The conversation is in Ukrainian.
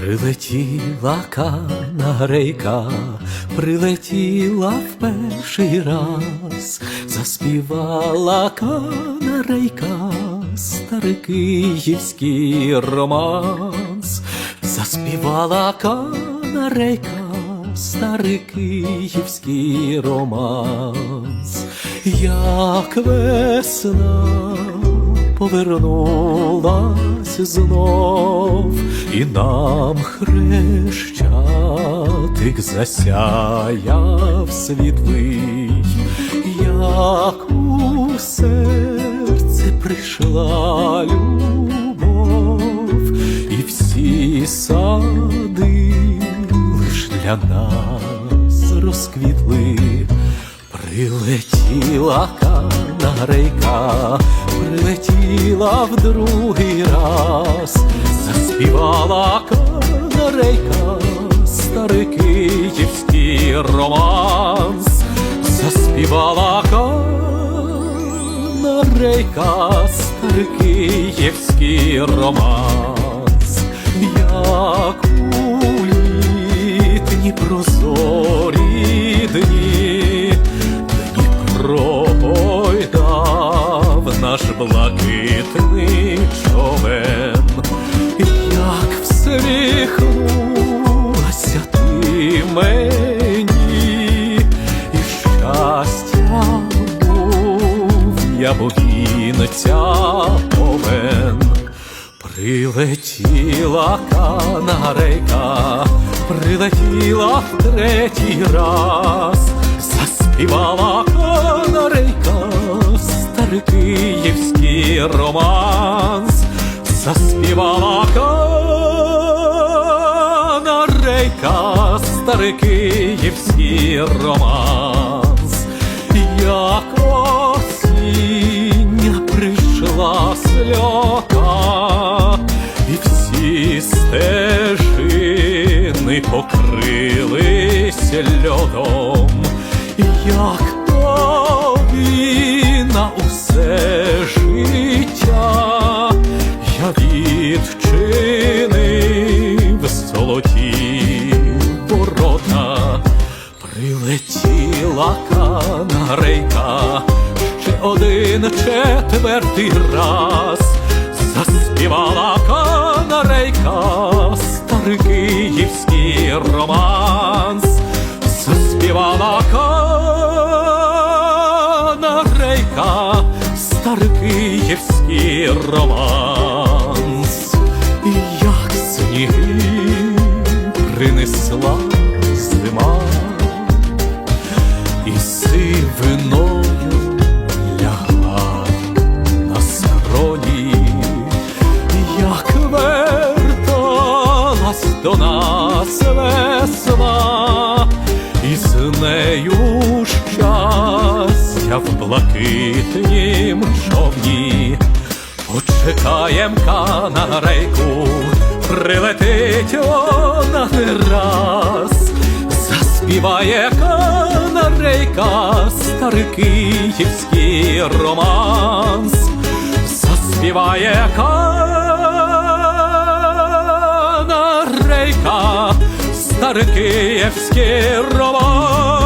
Прилетіла канарейка, прилетіла в перший раз, заспівала канарейка, старий київський романс, заспівала канарейка, старий київський романс, як весна повернулась знов, і нам хрещатик засяяв світлий, як у серце прийшла любов, і всі сади лиш для нас розквітли. Прилетіла канарейка, прилетіла в другий раз, заспівала канарейка, старий київський романс, заспівала канарейка, старий київський романс, як у літні прозорі був я богінця повен. Прилетіла канарейка, прилетіла в третій раз, заспівала канарейка, старий київський романс, заспівала канарейка, старий київський романс, стежини покрились льодом, як тобі на усе життя я відчинив золоті ворота. Прилетіла канарейка, ще один четвертий раз, заспівала канарейка, старий київський романс, заспівала канарейка, старий київський романс, і як сніги принесла до нас весна, і з нею щастя в блакитнім човні. Почекаєм канарейку, прилетить вона не раз, заспіває канарейка, старий київський романс, заспіває канарейка, старий київський романс.